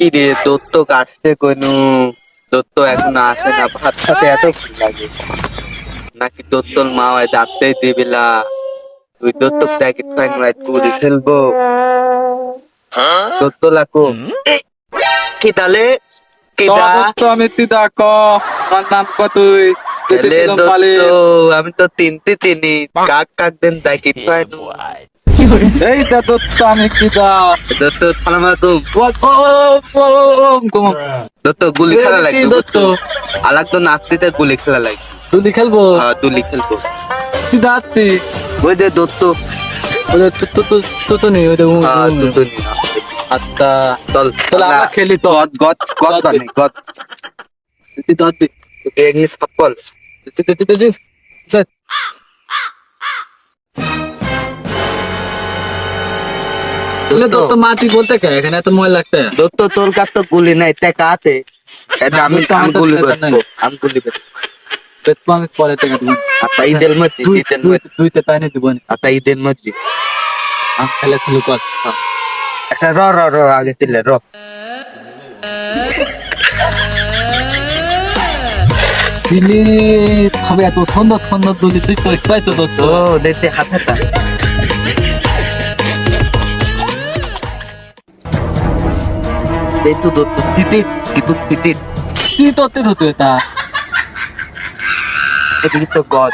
কি রে দত্ত আসছে কোনো দত্ত এখন আসে না ভাত খাতে এত লাগে। নাকি দত্তর মা হয় ডাকতেই দিবিলা? তুই দত্ত প্যাকেট ফাইন রাইট করে ফেলব। দত্ত লাকো কি তালে? কি দা? তো আমি তিদা ক আমার নাম ক তুই? আমি তো তিনটি চিনি কাক কাক দেন প্যাকেট ফাইন এই দা দত্ত আমি কিদা দত্ত থালামা তুলি দত্ত গুলি খেলা কি দত্ত? আলাক তো নাচতে গুলি খেলা লাগবে খেলব হ্যাঁ দুলি খেলব তিদা আত্মি ওই যে দত্ত ওই তো তো তো তো তো নেই ওই তো হ্যাঁ। দত্ত আসছে। আত্মা চল তাহলে আমরা খেলি তো গদ গদ গদ গদ বানে গদ তিদা আত্মি এগনি সাপল তিদা তিদা তিদা স্যার তাহলে দত্ত মাতি বলতে কে? এখানে এত ময়লা লাগতে দত্ত তোর কাছ তো গুলি নাই? তে কাতে? এটা আমি তো গুলি বেচবো আমি গুলি বেচবো আমি পরে থেকে দিব। আতা ঈদের মধ্যে দুই ঈদের দুই মধ্যে। তাই নিয়ে দিব আতা ঈদের মধ্যে। আমি খেলে খেলু কর একটা র র র আগে দিলে র। দিলি হবে এত সুন্দর সুন্দর দুলি। তুই তো একটাই তো দত্ত ও দেখতে হাত। দত্ত তিতিত কিন্তু তিতিত তুই তো অতি হতো এটা এদিকে তো গদ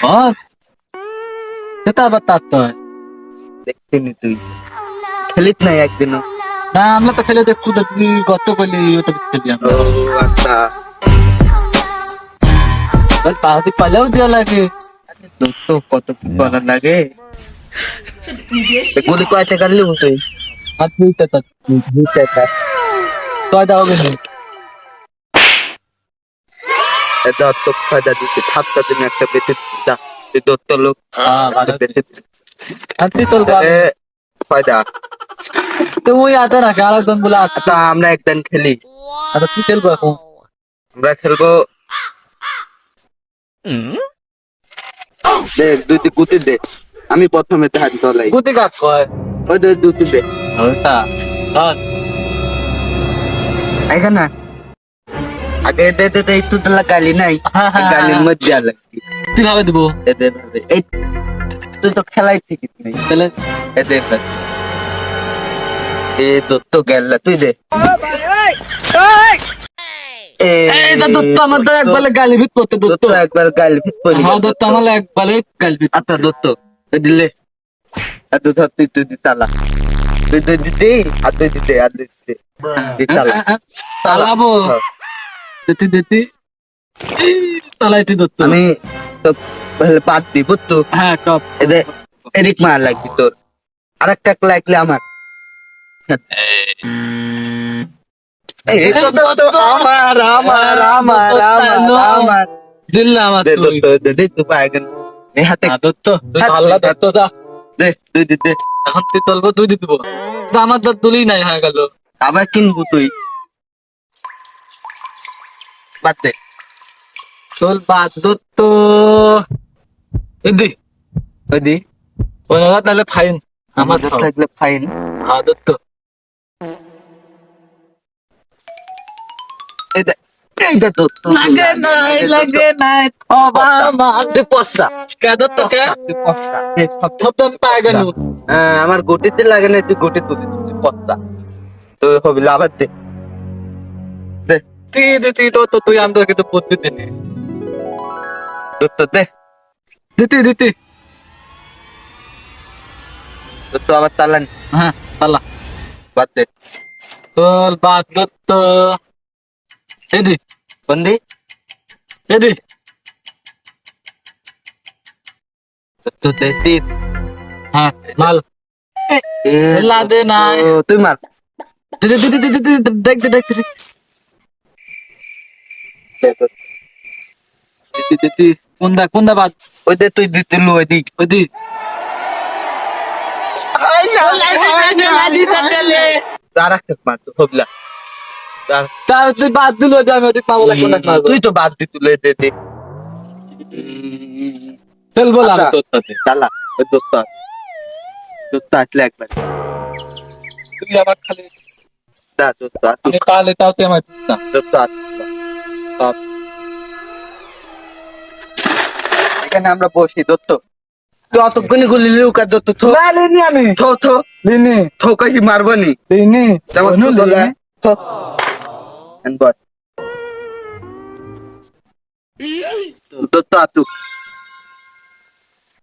হ্যাঁ সেটা আবার তার তো। দেখছিনি তুই খেলিত নাই একদিনও না আমরা তো খেলে দেখু দেখি গত করলি ওটা খেলি আমরা আচ্ছা ওই পাহাড়ি পালেও দেওয়া লাগে দত্ত কত কি করার লাগে গুলি কয়টা কাটলি তুই আর দুইটা তার তো দাও গেলি এ দত্ত ফায়দা দিতে সাতটা দিন একটা বেঁচে যা দত্ত লোক হ্যাঁ ভালো বেঁচে তোর গাল ফায়দা তো ওই আতে রাখে আর একজন বলে আচ্ছা আমরা একদিন খেলি আচ্ছা তুই খেলব এখন আমরা খেলব দে দুইটি গুটি দে আমি প্রথমে হাত চলাই গুতি কাক কয়? ওই দে দুটি দে। ওটা এখানে আগে দে দে দে একটু দিলা গালি নাই। এই গালির মধ্যে আলে কীভাবে দিব। দে দে দে। এই তুই তো খেলাই নেই। তাহলে? এ দে দে। এ দত্ত গেল তুই দে। এ এই দা দত্ত আমার তো একবারে গালি ভিত করতে দত্ত। দত্ত একবার গালি ফিট পড়ি হ্যাঁ দত্ত আমার একবারে গালি ভিত আচ্ছা দত্ত। তুই দিলে। তুই ধর তুই তুই দি তালা। দিতে আর তুই দিতে আর তুই দিতে তালাবো। দিতে দিতে তালাইতে দত্ত আমি তো বলে বাদ দি হ্যাঁ কপ এদের এদিক মার লাগবি তোর আর একটা লাগলে আমার এই তো দত্ত আমার আমার আমার আমার আমার দিল্লা আমার দে তুই দে দে পায়গন হাতে দত্ত তুই ভাল্লা দত্ত যা দে তুই দিতে এখন তুই তলবো তুই দিতে দিব। আমার দাঁত তুলি নাই হয়ে গেল। আবার কিনবো তুই। বাদ দে। তোর বাদ দত্ত এদি দি। ওই নাগাদ নাহলে ফাইন আমার খাও। ফাইন হ্যাঁ দত্ত দে তো। লাগে নাই লাগে নাই। মা পস্তা কে দত্ত কে পস্তা এই সব তো। আমি পাই গেল আমার গোটিতে লাগে না তুই গোটি তুলি তুই পস্তা তুই হবি লাভার দে দে তুই দিতি তো তো তুই আমি কিন্তু বুদ্ধি দিনি তোর তো দে। দিতি দিতি তোর তো আবার তালান হ্যাঁ পালা বাদ দে। তোর বাদ দত্ত এদি বন্দি? এদি তোর তো দে তিন। হ্যাঁ মাল। লাদে নাই তুই মার দেখ দেখ দেখ। কোনদা কোনদা বাদ? ওই দে তুই দিতে লু ওই দিক ওই দি। আর একটা মার তো তা তুই না তো বাদ দি তুলে দে দে। চল বল আচ্ছা। তোর সাথে চালা ওই দোস্ত। দোস্ত আসলে একবার তুই আমার খালি দা দত্ত আতুক আমি পালে তাও তুই আমার না দত্ত আতুক এখানে আমরা বসি দত্ত তুই অতক্ষণই গুলি লুকা দত্ত থো না লিনি আমি থো থো লিনি থো কাছি মারবো নি লিনি যেমন অনু থো লিনি। থো And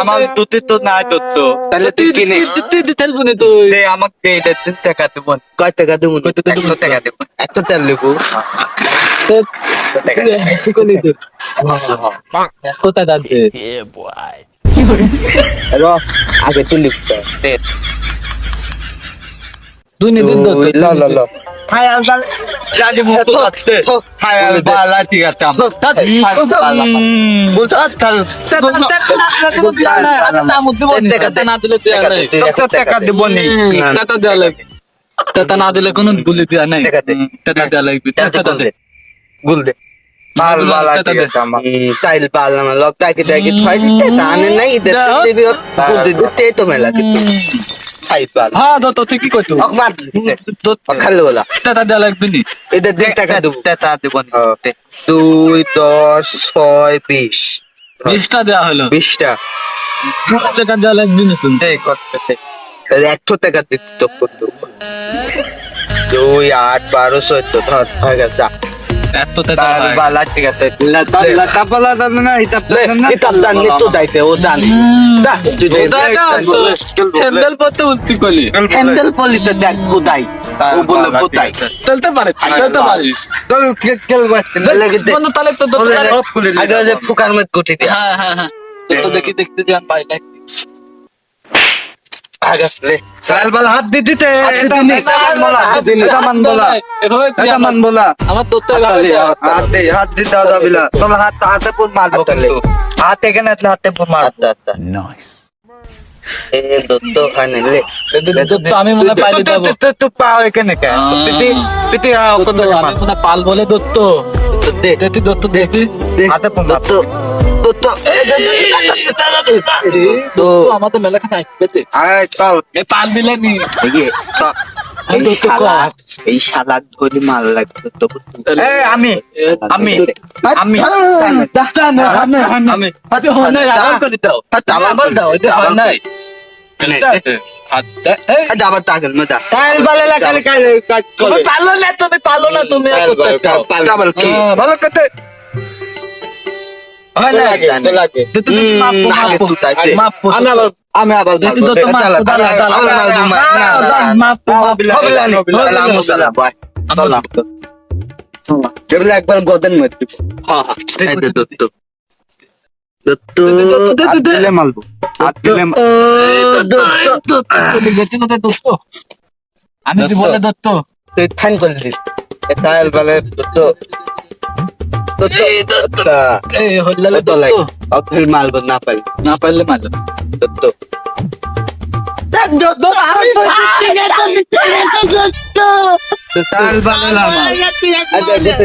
আমার দুটি তো নাই দত্ত তাহলে তুই কিনে। তুই দি তেলফোনে তুই। আমাকে টাকা দেব কয় টাকা দেব টাকা দেবো? একশো টাকা দেব এত তেল দেবো কোথায় দাঁড়িয়ে র আগে তুই লিখতে দে দুই দিন দুই, ল ল ল হাই আলবাল রাজি মুক্ত আছে হাই আলবাল ঠিক আছে বলছো আজকাল টাকা না দিলে কোনো গুলি দেওয়া নাই টাকা দেওয়া লাগবে টাকা দে গুল দে বাল গুল বাল টাকা দে। টাইল পাল আমার লক টাকি টাকি থাই দিতে তানে নাই দে দেবি দে দিতে তো মেলা হ্যাঁ দত্ত তুই কি কইতো? অকমার খালে বলা টাকা দেওয়া লাগবে নি? এদের দুই টাকা দেবো। টাকা দেবো দুই দশ ছয় বিশ। বিশটা দেওয়া হলো বিশটা। টাকা দেওয়া লাগবে না তুমি? দে করতে দে তাহলে একশো টাকা দিতে তো দুই আট বারো চোদ্দ ধর হয়ে গেছে ফুকার মত গুটি দে। হ্যাঁ হ্যাঁ হ্যাঁ। দেখি দেখতে যান হাত দিতে আমার-। হাত তোমরা হাত হাতে পুর মারবো হাত এখানে হাতে পুর মারবো? আমি মনে তুই পাও এখানে পাল বলে দত্ত। দত্ত দেখি হাতে দত্ত। দত্ত। আমাদের মেলাখানে আসবে আয় চল। এ পাল দিলে নি এই শালা ধরে মাল লাগতো তো আমি আমি আমি আমি আমি কাজ কাজ তুমি পালো না তুমি পালো না তুমি একবার গদন দত্ত দত্ত দিলে আমি যদি বলে দত্ত তুই ফাইন করে দিস সাহেল বালে দত্ত দত্ত দত্ত এই হল্লালে দত্ত লাই দত্ত অফিল মালব না পারি না পারলে মারো দত্ত সাহেল বালে না মার।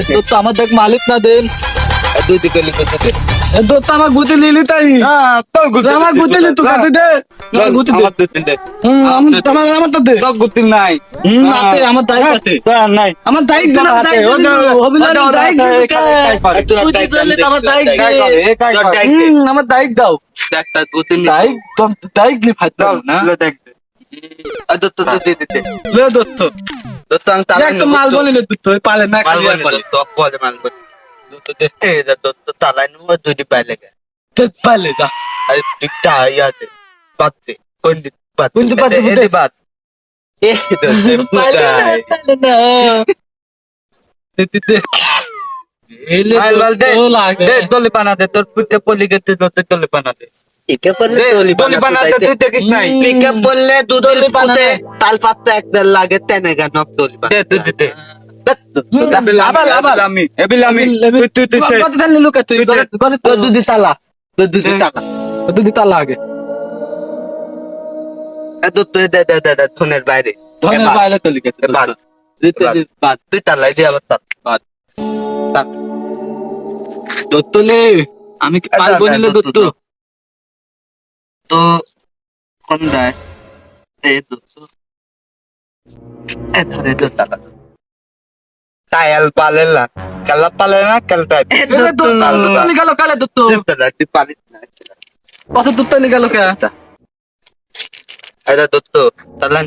দত্ত আমার দেখ মালিক না দেন দুই দিকে লিখে আমার গুতি লিলি তাই। হ্যাঁ, তোর গুটি- আমার গুতি লি তুই কাটে দে। আমার দে। তো দে। গুটি নাই। আমার নাই। আমার না না তুই আমার দাও। একটা গুতি ফাট দাও না দত্ত দে দে দে। লে দত্ত। দত্ত আমি তালা মাল বলে ওই পালে না খালি বলে মাল বলে। দত্ত দে এই দে দত্ত তালা নো দুই পাইলে গে তে পালে দা আরে টিকটা ইয়াতে বাতে কোন দিক বাত কোন দিক বাত? এ দে বাত এ দত্ত পালে না পালে না দে দে দে এলে মাল বল দে। তো লাগে দে তলি পানা দে তোর পিঠে পলি গেছে তোর তলি পানা দে একে বললে দে, দলি তলি পানা দে তুই দেখিস নাই পিকে বললে দুধের দলি বানাতে। পুতে তাল পাত্তা একদম লাগে তেনে গা নক দলি দে দে। ধনের বাইরে। ধনের বাইরে তো লিখে তুই তালাই দিয়ে আবার তার। দত্তলে আমি পারব নিলে দত্ত, দত্ত তো? কোন দেয়? এ দত্ত এ ধরে তো দত্ত দত্ত দত্ত তুই পালিস না কত দত্ত নিকালো কে? এটা দত্ত তাহলে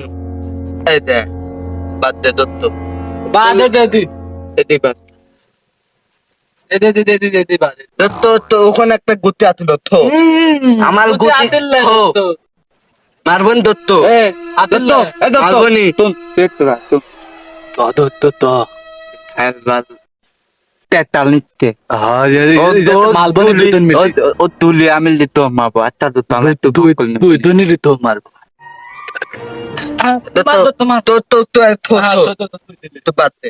এই দে বাদ দে দত্ত বাদ দে দে দি। এদি বাদ। এ দে দে দে দে দে বাদ দত্ত তো ওখানে একটা গুটি আছিল তো। আমার দত্ত মারবন দত্ত দত্ত মারবনি পেট তোরা তো। তো দত্ত আমি দিত মারবো আচ্ছা দত্ত আমি তো তুই তুই তো নিলি তো মারবো মার তো তো তো তো হ্যাঁ তো তো বাদ দে।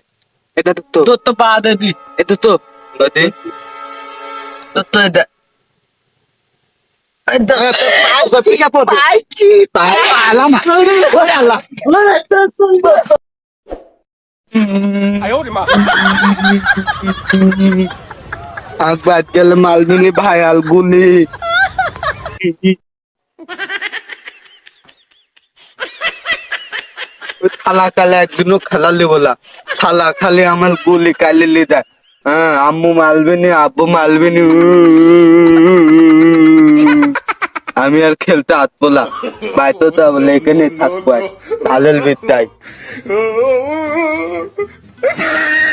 এটা দত্ত দত্ত বাদ দি। এটা তো বাদে দত্ত পাইছি পাই আলামা ওরে আল্লাহ আকবার গেলে মালবিনি ভাই আলগুনি থালা কালে একদিনও খেলালি বলা থালা খালি আমার গুলি কালি লিদা হ্যাঁ আম্মু মালবিনি আব্বু মালবিনি আমি আর খেলতে আসব না। বাইতো বলে এখানে থাকব ঢালের বিদ্যায়।